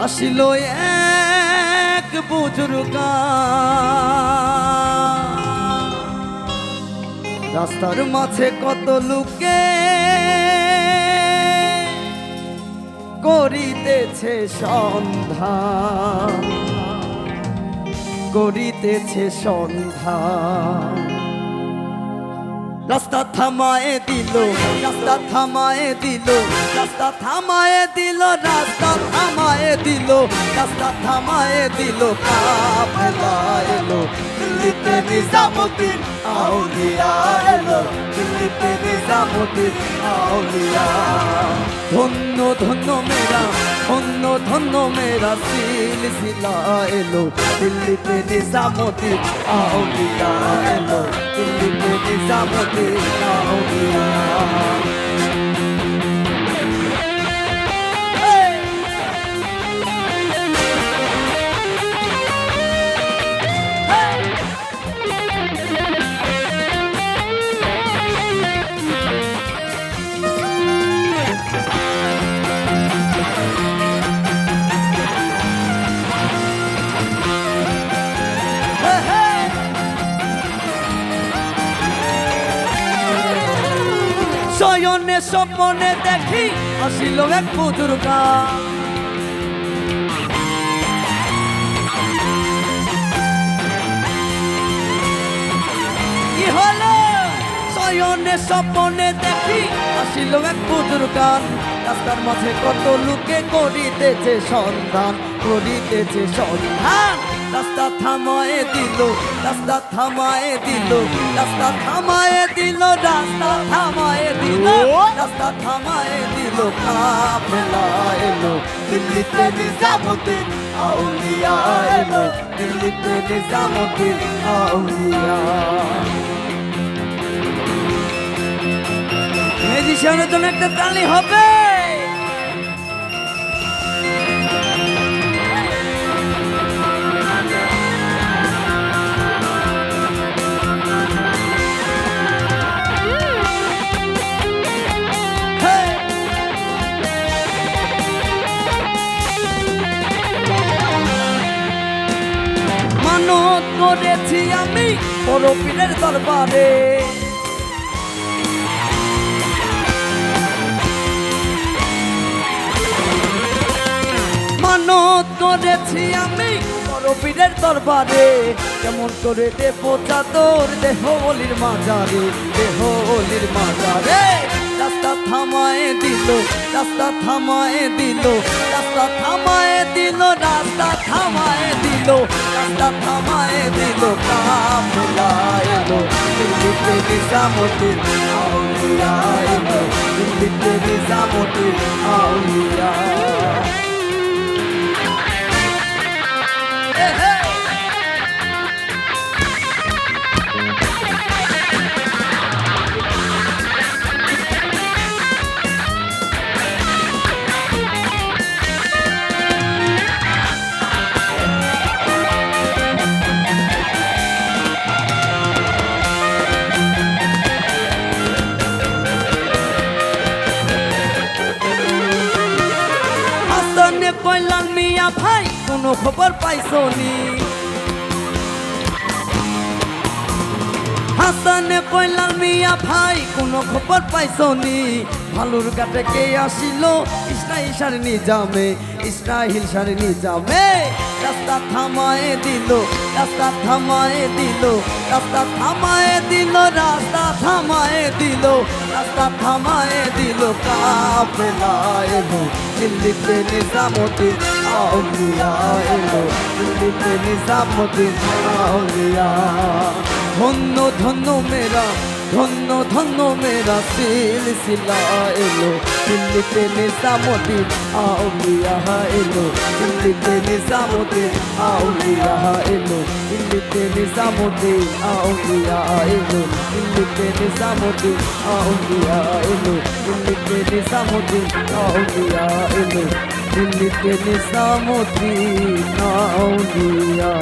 আসিল এক বুজুর্গা। রাস্তার মাঝে কত লোকে করিতেছে সন্ধ্যা। করিতেছে সন্ধ্যা। রাস্তা থামায়ে দিল, রাস্তা থামায়ে দিল, রাস্তা থামায়ে দিল, রাস্তা থামায়ে দিল, রাস্তা থামায়ে দিল দিল্লিতে নিজামুদ্দিন আউলিয়া এলো, দিল্লিতে নিজামুদ্দিন আউলিয়া। ধন্য ধন্য মেরা ধন্য ধন্য মেরা সিলসিলা এলো দিল্লিতে নিজামুদ্দিন আউলিয়া এলো দিল্লিতে নিজামুদ্দিন আউলিয়া শয়নে স্বপ্নে দেখি, আসিল এক বুজুর্গা কি হলো? শয়নে স্বপ্নে দেখি, আসিল এক বুজুর্গান রাস্তার মাঝে কত লোকে করিতেছে সন্ধান করিতেছে সন্ধান। রাস্তা থামায়ে দিল, রাস্তা থামায়ে দিল, রাস্তা থামায়ে দিল, রাস্তা থামায়ে দিল, রাস্তা থামায়ে দিল কাফেলা এলো, দিল্লিতে নিজামুদ্দিন, আউলিয়া এলো, দিল্লিতে নিজামুদ্দিন, আউলিয়া। মিউজিশিয়ানের জন্য একটা তালি হবে। মানত করেছি আমি বড় পীরের দরবারে। মানত করেছি আমি বড় পীরের দরবারে। কেমন করে দেব চাদর, দেহ অলির মাজারে, দেহ অলির মাজারে। রাস্তা থামায়ে দিল, রাস্তা থামায়ে দিল, রাস্তা থামায়ে দিল, রাস্তা থামায়ে দিল। রাস্তা থামায়ে দিল কাফেলা এলো দিল্লিতে নিজামুদ্দিন আউলিয়া এলো দিল্লিতে নিজামুদ্দিন আউলিয়া কোনো খবর পাইছনি? হাসানে কইলাম মিয়া ভাই, কোনো খবর পাইছনি? ভালুর কাটে কে আসিল? ইসরাইল সার নিজামে ইসরাইল সার নিজামে রাস্তা থামায়ে দিল, রাস্তা থামায়ে দিল, রাস্তা থামায়ে দিল, রাস্তা থামায়ে দিল, রাস্তা থামায়ে দিল। এলো দিল্লিতে নিজামুদ্দিন। ধন্য ধন্য মেরা ধন্য ধন্য মেরা সিলসিলা এলো দিল্লিতে নিজামুদ্দিন আউলিয়া এলো দিল্লিতে নিজামুদ্দিন আউলিয়া এলো দিল্লিতে নিজামুদ্দিন আউলিয়া এলো দিল্লিতে নিজামুদ্দিন আউলিয়া এলো দিল্লিতে নিজামুদ্দিন আউলিয়া এলো দিল্লিতে নিজামুদ্দিন আউলিয়া